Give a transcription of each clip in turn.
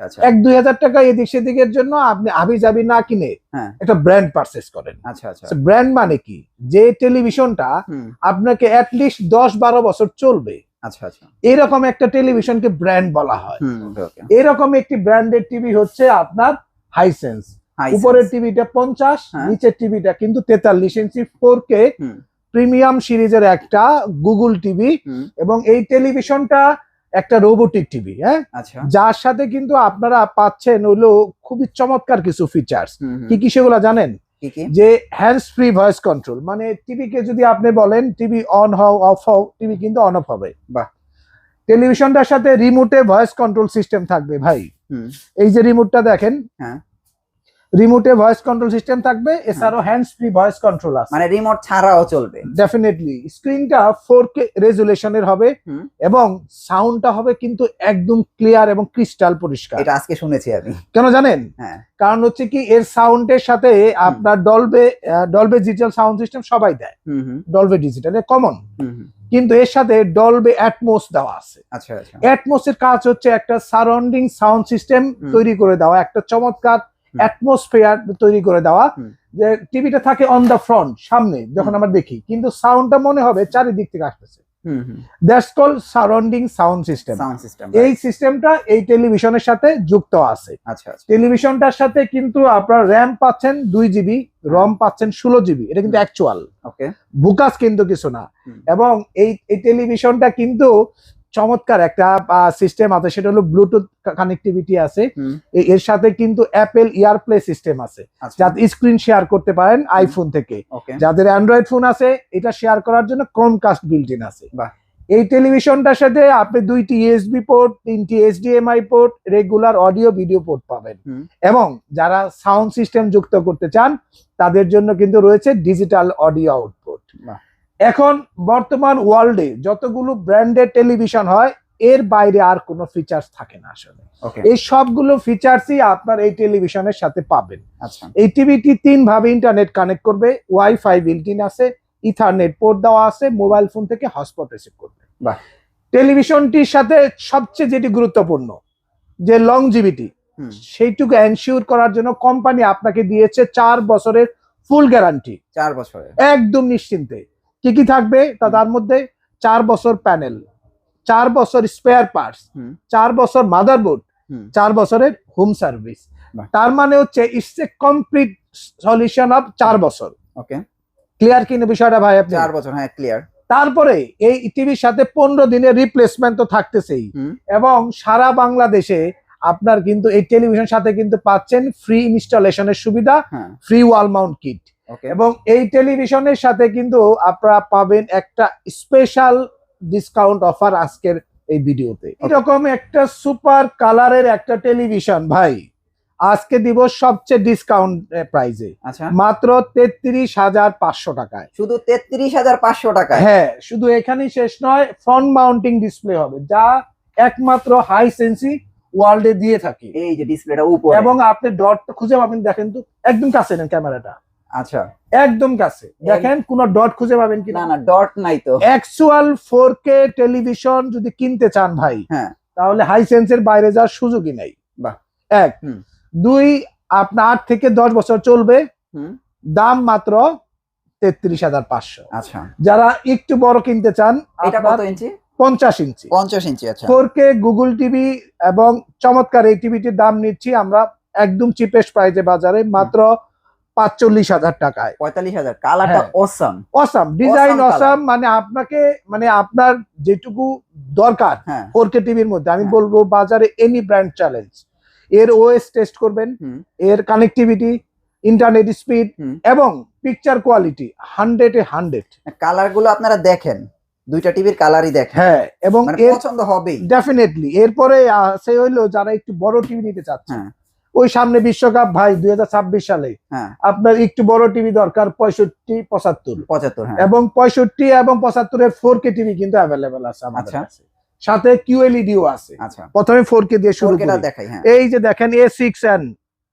আচ্ছা। এক দুই হাজার টাকা এদিক সেদিকের জন্য আপনি আবি যাবি না কিনে হ্যাঁ। একটা ব্র্যান্ড পারচেস করেন। আচ্ছা আচ্ছা। ব্র্যান্ড মানে কি? যে টেলিভিশনটা আপনাকে অ্যাটলিস্ট দশ বারো বছর চলবে। আচ্ছা আচ্ছা। এরকম একটা টেলিভিশনকে ব্র্যান্ড বলা হয়। এরকম একটি ব্র্যান্ডেড টিভি হচ্ছে আপনার হাইসেন্স উপরের টিভিটা পঞ্চাশ হ্যাঁ। নিচের টিভিটা কিন্তু তেতাল্লিশ ইঞ্চি ফোর কে প্রিমিয়াম সিরিজের একটা গুগল টিভি এবং এই টেলিভিশনটা একটা রোবোটিক টিভি হ্যাঁ? আচ্ছা। যার সাথে কিন্তু আপনারা পাচ্ছেন হলো খুবই চমৎকার কিছু ফিচার্স। কি কি সেগুলো জানেন? যে হ্যান্ডস ফ্রি ভয়েস কন্ট্রোল মানে টিভি কে যদি আপনি বলেন টিভি অন হও অফ হও টিভি কিন্তু অন অফ হবে। বাহ। টেলিভিশনটার সাথে রিমোটে ভয়েস কন্ট্রোল সিস্টেম থাকবে ভাই। এই যে রিমোটটা দেখেন হ্যাঁ। রিমোটে ভয়েস কন্ট্রোল সিস্টেম থাকবে এছাড়াও হ্যান্ডস ফ্রি ভয়েস কন্ট্রোল আছে। মানে রিমোট ছাড়াও চলবে। ডেফিনেটলি স্ক্রিনটা ফোর কে রেজুলেশনের হবে এবং সাউন্ডটা হবে কিন্তু একদম ক্লিয়ার এবং ক্রিস্টাল পরিষ্কার। এটা আজকে শুনেছি আমি। কেন জানেন? হ্যাঁ। কারণ হচ্ছে কি এর সাউন্ডের সাথে আপনার Dolby Dolby digital sound system সবাই দেয়। Dolby digital common. কিন্তু এর সাথে ডলবে অ্যাটমোস দেওয়া আছে। আচ্ছা আচ্ছা। অ্যাটমোসের কাজ হচ্ছে একটা সারাউন্ডিং সাউন্ড সিস্টেম তৈরি করে দেওয়া একটা চমৎকার। অ্যাটমসফিয়ার তৈরি করে দেওয়া। যে টিভিটা থাকে অন দ্য ফ্রন্ট সামনে যখন আমরা দেখি। কিন্তু সাউন্ডটা মনে হবে চারিদিক থেকে আসতেছে। That's call surrounding sound system system এই সিস্টেমটা এই টেলিভিশনের সাথে যুক্ত আছে। আচ্ছা আচ্ছা। টেলিভিশনটার সাথে কিন্তু আপনার র্যাম পাচ্ছেন দুই জিবি রম পাচ্ছেন ষোলো জিবি এটা কিন্তু অ্যাকচুয়াল বুকাস কিন্তু কিছু না। এবং এই এই টেলিভিশনটা কিন্তু চমৎকার একটা সিস্টেম আছে সেটা হলো ব্লুটুথ কানেক্টিভিটি আছে। এর সাথে কিন্তু অ্যাপেল ইয়ারপ্লে সিস্টেম আছে। যাতে স্ক্রিন শেয়ার করতে পারেন আইফোন থেকে। যাদের অ্যান্ড্রয়েড ফোন আছে এটা শেয়ার করার জন্য ক্রোমকাস্ট বিল্ট ইন আছে। এই টেলিভিশনটার সাথে আপনি দুইটি ইউএসবি পোর্ট তিনটি HDMI port regular audio video port পাবেন। এবং যারা সাউন্ড সিস্টেম যুক্ত করতে চান তাদের জন্য কিন্তু রয়েছে ডিজিটাল অডিও আউটপুট। এখন বর্তমান ওয়ার্ল্ডে যতগুলো ব্র্যান্ডেড টেলিভিশন হয় এর বাইরে আর কোনো ফিচার্স থাকে না আসলে। এই সবগুলো ফিচার্সই আপনার এই টেলিভিশনের সাথে পাবেন। আচ্ছা। এই টিভিটি তিন ভাবে ইন্টারনেট কানেক্ট করবে ওয়াইফাই বিল্ট আছে ইথারনেট পোর্ট দেওয়া আছে মোবাইল ফোন থেকে হটস্পট রিসিভ করবে। টেলিভিশনটির সাথে সবচেয়ে যেটি গুরুত্বপূর্ণ যে লংজিভিটি সেইটুকু এনশিওর করার জন্য কোম্পানি আপনাকে দিয়েছে চার বছরের ফুল গ্যারান্টি চার বছরের। একদম নিশ্চিন্তে। কি কি থাকবে? তা তার মধ্যে চার বছর প্যানেল চার বছর স্পেয়ার পার্টস চার বছর মাদারবোর্ড চার বছরের হোম সার্ভিস তার মানে হচ্ছে it's a complete solution of চার বছর। ওকে ক্লিয়ার কিনা বিষয়টা ভাই আপনি? চার বছর হ্যাঁ ক্লিয়ার তারপরে এই টিভির সাথে পনেরো দিনের রিপ্লেসমেন্ট তো থাকতেছেই। এবং সারা বাংলাদেশে আপনার কিন্তু এই টেলিভিশন সাথে কিন্তু পাচ্ছেন ফ্রি ইনস্টলেশনের সুবিধা ফ্রি ওয়াল মাউন্ট কিট এবং এই টেলিভিশনের সাথে কিন্তু আপনারা পাবেন একটা স্পেশাল ডিসকাউন্ট অফার আজকের এই ভিডিওতে। এরকম একটা সুপার কালারের একটা টেলিভিশন ভাই। আজকে দিব সবচেয়ে ডিসকাউন্ট প্রাইজে আচ্ছা। মাত্র তেত্রিশ হাজার পাঁচশো টাকায়। শুধু তেত্রিশ হাজার পাঁচশো টাকা হ্যাঁ শুধু এখানেই শেষ নয় ফ্রন্ট মাউন্টিং ডিসপ্লে হবে যা একমাত্র হাই সেন্সি ওয়ার্ল্ডে দিয়ে থাকে। এই যে ডিসপ্লেটা উপরে। এবং আপনি ডট খুঁজে পাবেন দেখেন তো একদম কাছে নেন ক্যামেরাটা। আচ্ছা। একদম কাছে। দেখেন কোন ডট খুঁজে পাবেন কি না না ডট নাই তো। অ্যাকচুয়াল ফোর কে টেলিভিশন যদি কিনতে চান ভাই হ্যাঁ। তাহলে হাই সেন্সের বাইরে যাওয়ার সুযোগই নেই। বাহ। এক। দুই আপনার আট থেকে দশ বছর চলবে। দাম মাত্র তেত্রিশ হাজার পাঁচশো। আচ্ছা। যারা একটু বড় কিনতে চান এটা কত ইঞ্চি? পঞ্চাশ ইঞ্চি। পঞ্চাশ ইঞ্চি আচ্ছা। ফোর কে গুগল টিভি এবং চমৎকার এই টিভিটির দাম নিচ্ছি আমরা একদম চিপেস্ট প্রাইজে বাজারে মাত্র পাঁচচল্লিশ হাজার টাকায়। পঁয়তাল্লিশ হাজার। কালারটা। অসাম অসাম ডিজাইন অসাম মানে আপনাকে মানে আপনার যেটুকু দরকার ফোর কে টিভির মধ্যে আমি হ্যাঁ। বলব বাজারে এনি ব্র্যান্ড চ্যালেঞ্জ এর ওএস টেস্ট করবেন এর কানেক্টিভিটি ইন্টারনেট স্পিড এবং picture quality hundred a hundred কালারগুলো আপনারা দেখেন দুইটা টিভির কালারই দেখেন। হ্যাঁ এবং মানে এর পছন্দ হবেই। ডেফিনেটলি এরপরে সে হইল যারা একটু বড় টিভি নিতে চাচ্ছে। হ্যাঁ। ওই সামনে বিশ্বকাপ ভাই দুই হাজার ছাব্বিশ সালে। হ্যাঁ। আপনার একটু বড় টিভি দরকার পঁয়ষট্টি পঁচাত্তর। পঁচাত্তর হ্যাঁ। এবং পঁয়ষট্টি এবং পঁচাত্তরের ফোর কে টিভি কিন্তু অ্যাভেলেবেল আছে আমাদের আচ্ছা। কাছে। সাথে কিউএলইডিও আছে। আচ্ছা। প্রথমে ফোর কে দিয়ে শুরু দেখাই হ্যাঁ। এই যে দেখেন এ সিক্স এন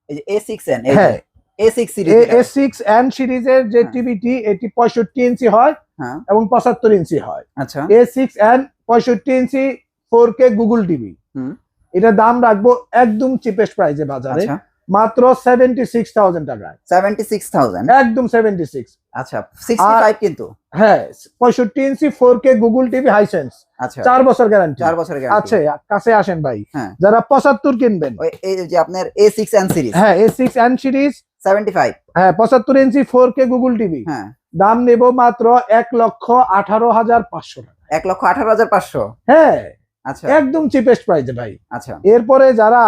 এই যে এ সিক্স এন হ্যাঁ। A six series A six N সিরিজের যে। টিভিটি এটি পঁয়ষট্টি ইঞ্চি হয় হ্যাঁ। এবং পঁচাত্তর ইঞ্চি হয়। আচ্ছা। এ সিক্স এন পঁয়ষট্টি ইঞ্চি ফোর কে গুগল টিভি। হুম। এটা দাম রাখব একদম চিপেস্ট প্রাইসে বাজারে। আচ্ছা। মাত্র সেভেন্টি সিক্স থাউজেন্ড টাকায় সেভেন্টি সিক্স থাউজেন্ড একদম সেভেন্টি সিক্স আচ্ছা সিক্সটি ফাইভ কিন্তু? হ্যাঁ পঁয়ষট্টি ইঞ্চি four K Google TV Hisense আচ্ছা। চার বছর গ্যারান্টি চার বছরের আছে কাছে আসেন ভাই। হ্যাঁ। যারা পঁচাত্তর কিনবেন। ওই এই যে আপনার এ সিক্স এন সিরিজ হ্যাঁ A six N series seventy five হ্যাঁ পঁচাত্তর ইঞ্চি ফোর কে গুগল টিভি হ্যাঁ। দাম নেব মাত্র এক লক্ষ আঠারো হাজার পাঁচশো টাকা। এক লক্ষ আঠারো হাজার পাঁচশো? হ্যাঁ। আচ্ছা। একদম চিপেস্ট প্রাইসে ভাই। আচ্ছা। এরপরে যারা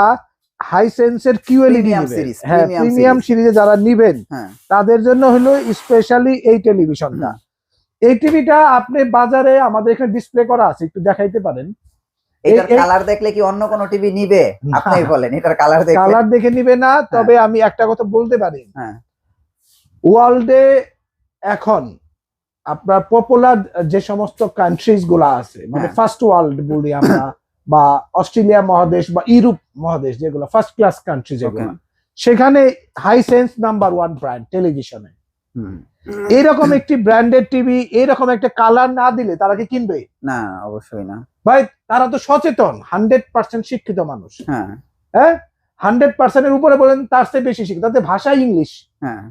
হাই সেন্সের কিউএলইডি নেবেন হ্যাঁ প্রিমিয়াম সিরিজে যারা নিবেন হ্যাঁ। তাদের জন্য হলো স্পেশালি এই টেলিভিশনটা এই টিভিটা আপনি বাজারে আমাদের এখানে ডিসপ্লে করা আছে একটু দেখাইতে পারেন। এটার কালার দেখলে কি অন্য কোনো টিভি নিবে? আপনি বলেন এটার কালার দেখলে। কালার দেখে নিবে না তবে আমি একটা কথা বলতে পারি। হ্যাঁ। ওয়ার্ল্ডে এখন আপনার পপুলার যে সমস্ত কান্ট্রিজগুলা আছে মানে হ্যাঁ। ফার্স্ট ওয়ার্ল্ড বলি আমরা বা অস্ট্রেলিয়া মহাদেশ বা ইউরোপ মহাদেশ যেগুলো ফার্স্ট ক্লাস কান্ট্রি যেগুলো সেখানে Hisense number one brand টেলিভিশনে হুম। এইরকম একটি ব্র্যান্ডেড টিভি এইরকম একটা কালার না দিলে তারা কি কিনবে? না অবশ্যই না। ভাই তারা তো সচেতন হান্ড্রেড পার্সেন্ট শিক্ষিত মানুষ। হ্যাঁ। হ্যাঁ? হান্ড্রেড পার্সেন্টের উপরে বলেন তার চেয়ে বেশি শিক্ষিত। তাদের ভাষা ইংলিশ হ্যাঁ।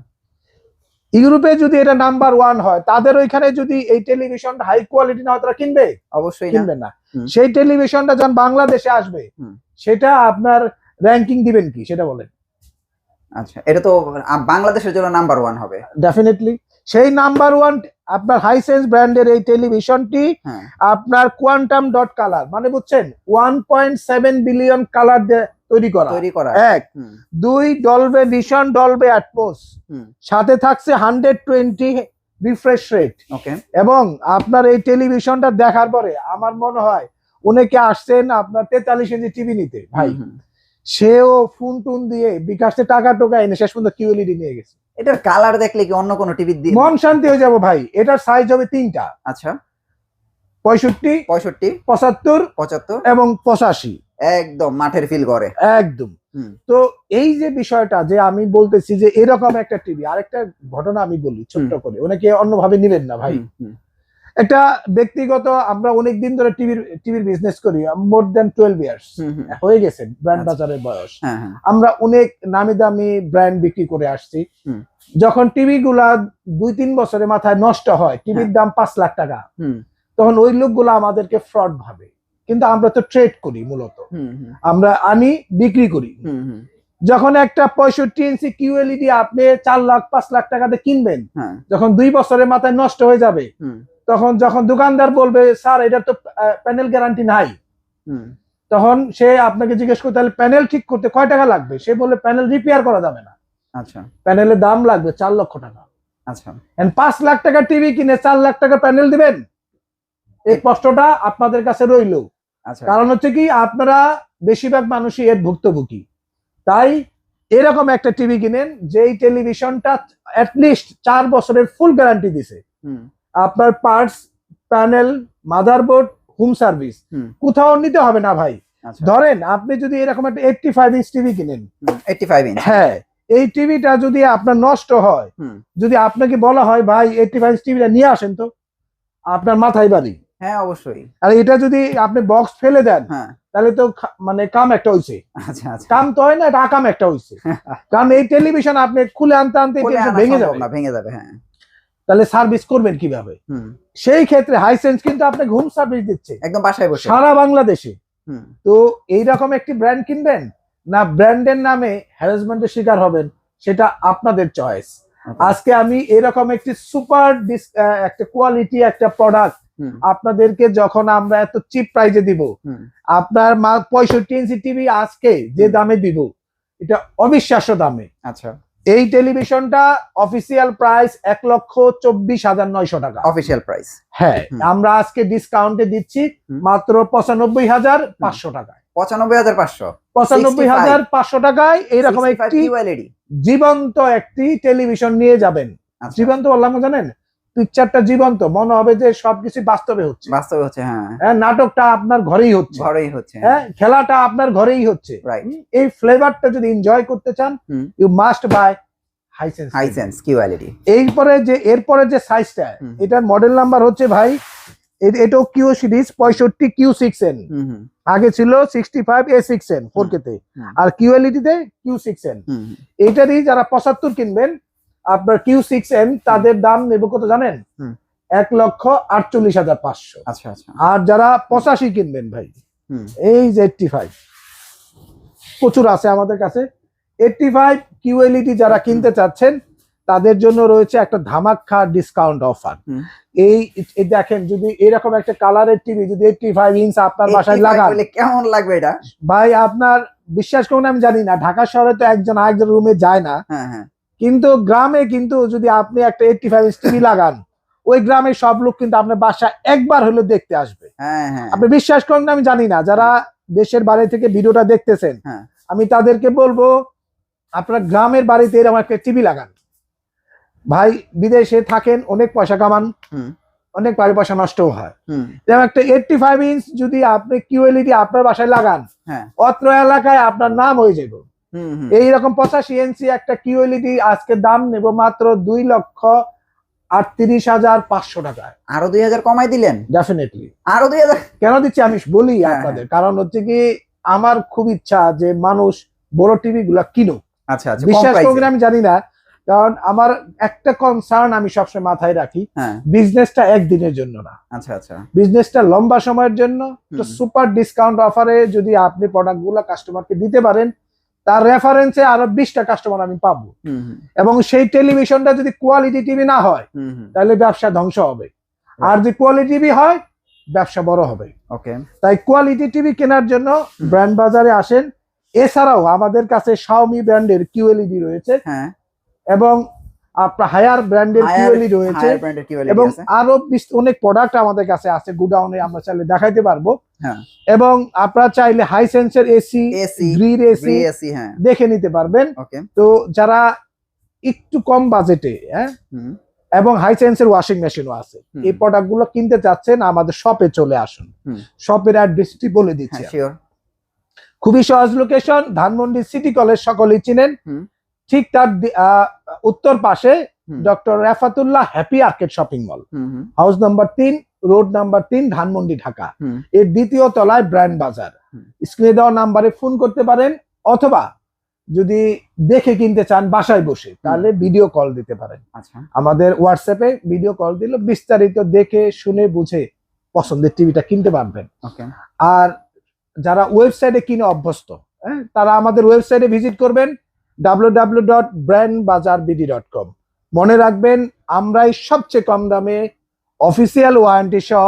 ইউরোপে যদি এটা নাম্বার ওয়ান হয় তাদের ওইখানে যদি এই টেলিভিশন হাই কোয়ালিটি না হয় তারা কিনবে? অবশ্যই কিনবে না। সেই টেলিভিশনটা যখন বাংলাদেশে আসবে সেটা আপনার র্যাঙ্কিং দিবেন কি? সেটা বলেন। আচ্ছা এটা তো বাংলাদেশের জন্য নাম্বার ওয়ান হবে। ডেফিনেটলি সেই নাম্বার ওয়ান আপনার হাইসেন্স ব্র্যান্ডের এই টেলিভিশনটি হ্যাঁ। আপনার কোয়ান্টাম ডট কালার মানে বুঝছেন? One point seven billion colour তৈরি করা। তৈরি করা। এক। দুই ডলবে ভিশন ডলবে অ্যাটমোস সাথে থাকছে hundred twenty refresh rate okay এবং আপনার এই টেলিভিশনটা দেখার পরে আমার মনে হয় অনেকে আসছেন আপনার তেতাল্লিশ ইঞ্চি টিভি নিতে। ভাই। সেও ফোন টুন দিয়ে বিকাশে টাকা টোকা এনে শেষ পর্যন্ত কিউএলইডি নিয়ে গেছে। এটার কালার দেখলে কি অন্য কোনো টিভি দিয়ে মন শান্তি হয়ে যাব ভাই। এটার সাইজ হবে তিনটা। আচ্ছা। পঁয়ষট্টি পঁয়ষট্টি পঁচাত্তর পঁচাত্তর। এবং পঁচাশি। একদম মাঠের ফিল করে। একদম। তো এই যে বিষয়টা যে আমি বলতেছি যে এরকম একটা টিভি আরেকটা ঘটনা আমি বলি ছোট্ট করে অনেকে অন্যভাবে নিবেন না ভাই। একটা ব্যক্তিগত আমরা অনেক দিন ধরে টিভির টিভির বিজনেস করি মোর দেন টুয়েলভ ইয়ার্স। হয়ে গেছে ব্র্যান্ড আচ্ছা। বাজারের বয়স। হ্যাঁ হ্যাঁ। আমরা অনেক নামি দামি ব্র্যান্ড বিক্রি করে আসছি। যখন টিভি গুলা দুই তিন বছরের মাথায় নষ্ট হয় টিভির দাম পাঁচ লাখ টাকা তখন ওই লোকগুলো আমাদেরকে ফ্রড ভাবে। কিন্তু আমরা তো ট্রেড করি মূলত। আমরা আনি বিক্রি করি। যখন একটা পঁয়ষট্টি ইঞ্চি কিউএলইডি আপনি চার লাখ পাঁচ লাখ টাকাতে কিনবেন হ্যাঁ। যখন দুই বছরের মাথায় নষ্ট হয়ে যাবে তখন যখন দোকানদার বলবে স্যার এটা তো প্যানেল গ্যারান্টি নাই। তখন সে আপনাকে জিজ্ঞেস করতে তাহলে প্যানেল ঠিক করতে কয় টাকা লাগবে? সে বলে প্যানেল রিপেয়ার করা যাবে না। আচ্ছা। প্যানেলের দাম লাগবে চার লক্ষ টাকা। আচ্ছা। পাঁচ লাখ টাকা টিভি কিনে চার লাখ টাকা প্যানেল দিবেন? এই কষ্টটা আপনাদের কাছে রইল। আচ্ছা। কারণ হচ্ছে কি আপনারা বেশিরভাগ মানুষই এর ভুক্তভোগী। তাই এরকম একটা টিভি কিনেন যেই টেলিভিশনটা অ্যাটলিস্ট চার বছরের ফুল গ্যারান্টি দিছে। হুম, আপনার parts panel motherboard home. Service কোথাও নিতে হবে না ভাই। আচ্ছা। ধরেন আপনি যদি এরকম একটা এইটটি ফাইভ ইঞ্চ টিভি কিনেন। এইটটি ফাইভ ইঞ্চ হ্যাঁ এই টিভিটা যদি আপনার নষ্ট হয় যদি আপনাকে বলা হয় ভাই এইটটি ফাইভ টিভিটা নিয়ে আসেন তো আপনার মাথায় বাড়ি হ্যাঁ অবশ্যই। আর এটা যদি আপনি বক্স ফেলে দেন হ্যাঁ। তাহলে তো মানে কাম একটা হইছে। আচ্ছা আচ্ছা। কাম তো হয় না এটা আকাম একটা হইছে। কারণ এই টেলিভিশন আপনি খুলে আনতে আনতে ভেঙে যাবে। না, ভেঙে যাবে হ্যাঁ। তাহলে সার্ভিস করবেন কীভাবে? সেই ক্ষেত্রে হাইসেন্স কিন্তু আপনাকে হোম সার্ভিস দিচ্ছে। একদম বাসায় বসে। সারা বাংলাদেশে। তো এইরকম একটি ব্র্যান্ড কিনবেন? না ব্র্যান্ডের নামে হ্যারাসমেন্টের শিকার হবেন সেটা আপনাদের চয়েস আজকে আমি এরকম একটি সুপার একটা কোয়ালিটি একটা প্রোডাক্ট আপনাদেরকে যখন আমরা এত চিপ প্রাইজে দিব আপনার মা পঁয়ষট্টি ইঞ্চি টিভি আজকে যে দামে দিব এটা অবিশ্বাস্য দামে। আচ্ছা। এই টেলিভিশনটা অফিসিয়াল প্রাইস এক লক্ষ চব্বিশ হাজার নয়শো টাকা। অফিসিয়াল প্রাইস হ্যাঁ আমরা আজকে ডিসকাউন্টে দিচ্ছি মাত্র পঁচানব্বই হাজার পাঁচশো টাকায়। পঁচানব্বই হাজার পাঁচশো। পঁচানব্বই হাজার পাঁচশো টাকায় এইরকম একটি কিউএলইডি জীবন্ত একটি টেলিভিশন নিয়ে যাবেন। আচ্ছা। জীবন্ত বললাম জানেন? পিকচারটা জীবন্ত মনে হবে যে সবকিছু বাস্তবে হচ্ছে। বাস্তবে হচ্ছে হ্যাঁ। হ্যাঁ নাটকটা আপনার ঘরেই হচ্ছে। ঘরেই হচ্ছে। হ্যাঁ খেলাটা আপনার ঘরেই হচ্ছে। এই ফ্লেভারটা যদি এনজয় করতে চান you must buy Hisense Hisense QLED এরপরে যে এরপরে যে সাইজটা এটার মডেল নাম্বার হচ্ছে ভাই এটাও কিউ সিরিজ পঁয়ষট্টি কিউ সিক্স এন আগে ছিল sixty five A six N four হুম। আর কিউএলইডি তে কিউ সিক্স এন। এইটারই যারা পঁচাত্তর কিনবেন আপনার কিউ সিক্স এন তাদের দাম নেব কত জানেন? এক লক্ষ আটচল্লিশ হাজার পাঁচশো। আচ্ছা আচ্ছা। আর যারা পঁচাশি কিনবেন ভাই এই যে এইটটি ফাইভ প্রচুর আছে আমাদের কাছে। এইটটি ফাইভ কিউএলইডি যারা কিনতে চাচ্ছেন তাদের জন্য রয়েছে একটা ধামাক্ষা ডিসকাউন্ট অফার এই দেখেন যদি এরকম একটা কালারের টিভি যদি এইটটি ফাইভ ইঞ্চ আপনার বাসায় 85 লাগান। কেমন লাগবে এটা? ভাই আপনার বিশ্বাস করুন আমি জানি না ঢাকা শহরে তো একজন আরেকজন রুমে যায় না। হ্যাঁ হ্যাঁ। কিন্তু গ্রামে কিন্তু যদি আপনি একটা এইটটি ফাইভ টিভি লাগান ওই গ্রামের সব লোক কিন্তু আপনার বাসা একবার হলেও দেখতে আসবে। হ্যাঁ হ্যাঁ। আপনি বিশ্বাস করেন না আমি জানি না। যারা দেশের বাড়ি থেকে ভিডিওটা দেখতেছেন হ্যাঁ। আমি তাদেরকে বলব আপনার গ্রামের বাড়িতে এরকম একটা টিভি লাগান। ভাই বিদেশে থাকেন অনেক পয়সা কামান হুম। অনেক বাড়ি পয়সা নষ্টও হয়। যেমন একটা এইটটি ফাইভ ইঞ্চ যদি আপনি কিউএলইডি আপনার বাসায় লাগান হ্যাঁ। অত্র এলাকায় আপনার নাম হয়ে যাবে। এইরকম পঁচাশি ইঞ্চি একটা কিউএলইডি আজকে দাম নেব মাত্র দুই লক্ষ আটত্রিশ হাজার পাঁচশো টাকায়। আরও দুই হাজার কমাই দিলেন? ডেফিনেটলি আরও দুই হাজার? কেন দিচ্ছি আমি বলি হ্যাঁ, আপনাদের? কারণ হচ্ছে কি আমার খুব ইচ্ছা যে মানুষ বড় টিভি গুলা কিনুক। আচ্ছা আচ্ছা বিশ্বাস করবেন আমি জানি না। কারণ আমার একটা কনসার্ন আমি সবসময় মাথায় রাখি হ্যাঁ। বিজনেসটা একদিনের জন্য না। আচ্ছা আচ্ছা। বিজনেসটা লম্বা সময়ের জন্য তো সুপার ডিসকাউন্ট অফারে যদি আপনি প্রোডাক্টগুলো কাস্টমারকে দিতে পারেন তার রেফারেন্সে আরও বিশটা কাস্টমার আমি পাবো। এবং সেই টেলিভিশনটা যদি কোয়ালিটি টিভি না হয় তাহলে ব্যবসা ধ্বংস হবে। আর যদি কোয়ালিটি টিভি হয় ব্যবসা বড় হবে। ওকে তাই কোয়ালিটি টিভি কেনার জন্য ব্র্যান্ড বাজারে আসেন। এছাড়াও আমাদের কাছে শাওমি ব্র্যান্ডের কিউএলইডি রয়েছে। হ্যাঁ। এবং আপনার হায়ার ব্র্যান্ডের Higher- কিউএলই রয়েছে। কি এবং আরও অনেক প্রোডাক্ট আমাদের কাছে আছে। গুডাউনে আমরা চাইলে দেখাইতে পারব। এবং আপনারা চাইলে হাই সেন্সের এসি গ্রিড এসি হ্যাঁ। দেখে নিতে পারবেন। তো যারা একটু কম বাজেটে হ্যাঁ এবং হাই সেন্সের ওয়াশিং মেশিনও আছে এই প্রোডাক্টগুলো কিনতে চাচ্ছেন আমাদের শপে চলে আসুন। শপের অ্যাড্রেসটি বলে দিচ্ছি হ্যাঁ খুবই সহজ লোকেশন ধানমন্ডি সিটি কলেজ সকলেই চিনেন। ঠিক তার উত্তর পাশে doctor Refatullah happy arcade shopping mall house number তিন রোড নাম্বার তিন ধানমন্ডি ঢাকা। এর দ্বিতীয় তলায় ব্র্যান্ড বাজার। স্ক্রিনে দেওয়া নাম্বারে ফোন করতে পারেন অথবা যদি দেখে কিনতে চান বাসায় বসে তাহলে ভিডিও কল দিতে পারেন। আচ্ছা। আমাদের হোয়াটসঅ্যাপে ভিডিও কল দিলে বিস্তারিত দেখে শুনে বুঝে পছন্দের টিভিটা কিনতে পারবেন। আর যারা ওয়েবসাইটে কিনে অভ্যস্ত হ্যাঁ তারা আমাদের ওয়েবসাইটে ভিজিট করবেন W W dot brand bazaar BD dot com মনে রাখবেন আমরাই সবচেয়ে কম দামে অফিসিয়াল ওয়ারেন্টি সহ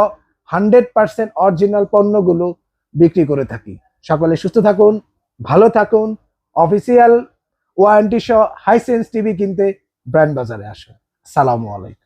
হান্ড্রেড পার্সেন্ট অরিজিনাল পণ্যগুলো বিক্রি করে থাকি। সকলে সুস্থ থাকুন, ভালো থাকুন, অফিসিয়াল ওয়ারেন্টি সহ হাইসেন্স টিভি কিনতে ব্র্যান্ড বাজারে আসুন। সালামু আলাইকুম।